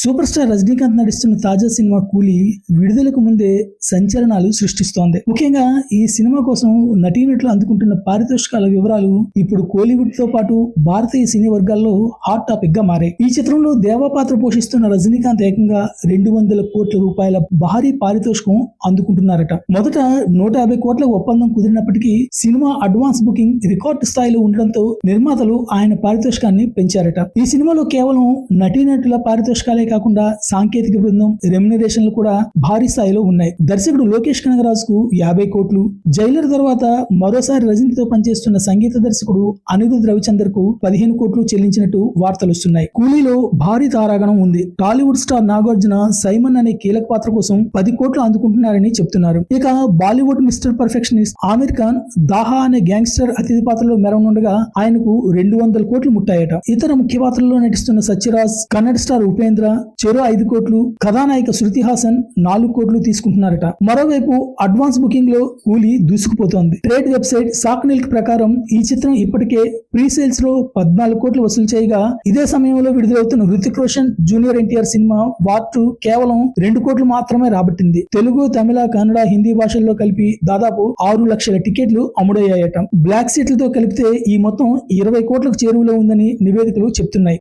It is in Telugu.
సూపర్ స్టార్ రజనీకాంత్ నటిస్తున్న తాజా సినిమా కూలీ విడుదలకు ముందే సంచలనాలు సృష్టిస్తోంది. ముఖ్యంగా ఈ సినిమా కోసం నటీనటులు అందుకుంటున్న పారితోషికాల వివరాలు ఇప్పుడు కోలీవుడ్తో పాటు భారతీయ సినీ వర్గాల్లో హాట్ టాపిక్గా మారాయి. ఈ చిత్రంలో దేవా పాత్ర పోషిస్తున్న రజనీకాంత్ ఏకంగా రెండు వందల కోట్ల రూపాయల భారీ పారితోషికం అందుకుంటున్నారట. మొదట నూట యాభై కోట్ల ఒప్పందం కుదిరినప్పటికీ సినిమా అడ్వాన్స్ బుకింగ్ రికార్డు స్థాయిలో ఉండడంతో నిర్మాతలు ఆయన పారితోషికాన్ని పెంచారట. ఈ సినిమాలో కేవలం నటీనటుల పారితోషికాలే కాకుండా సాంకేతిక బృందం రెమ్యునరేషన్లు కూడా భారీ స్థాయిలో ఉన్నాయి. దర్శకుడు లోకేష్ కనగరాజు కు యాభై కోట్లు. జైలర్ తర్వాత మరోసారి రజనీతో పనిచేస్తున్న సంగీత దర్శకుడు అనిరుద్ రవిచందర్కు పదిహేను కోట్లు చెల్లించినట్టు వార్తలు వస్తున్నాయి. కూలీలో భారీ తారాగణం ఉంది. టాలీవుడ్ స్టార్ నాగార్జున సైమన్ అనే కీలక పాత్ర కోసం పది కోట్లు అందుకుంటున్నారని చెప్తున్నారు. ఇక Bollywood mister perfectionist Aamir Khan దాహా అనే గ్యాంగ్స్టర్ అతిథి పాత్రలో మెరవనుండగా ఆయనకు రెండు వందల కోట్లు ముట్టాయట. ఇతర ముఖ్య పాత్రల్లో నటిస్తున్న సత్యరాజ్ కన్నడ స్టార్ ఉపేంద్ర చెరో ఐదు కోట్లు కథానాయిక శృతి హాసన్ నాలుగు కోట్లు తీసుకుంటున్నారట. మరోవైపు అడ్వాన్స్ బుకింగ్లో కూలీ దూసుకుపోతోంది. ట్రేడ్ వెబ్సైట్ సాక్ నిల్క్ ప్రకారం ఈ చిత్రం ఇప్పటికే ప్రీ సేల్స్లో పద్నాలుగు కోట్లు వసూలు చేయగా ఇదే సమయంలో విడుదలవుతున్న Hrithik Roshan junior NTR cinema War 2 కేవలం రెండు కోట్లు మాత్రమే రాబట్టింది. తెలుగు తమిళ కన్నడ హిందీ భాషల్లో కలిపి దాదాపు ఆరు లక్షల టికెట్లు అమ్ముడయ్యాయట. బ్లాక్ సీట్లతో కలిపితే ఈ మొత్తం ఇరవై కోట్లకు చేరువలో ఉందని నివేదికలు చెప్తున్నాయి.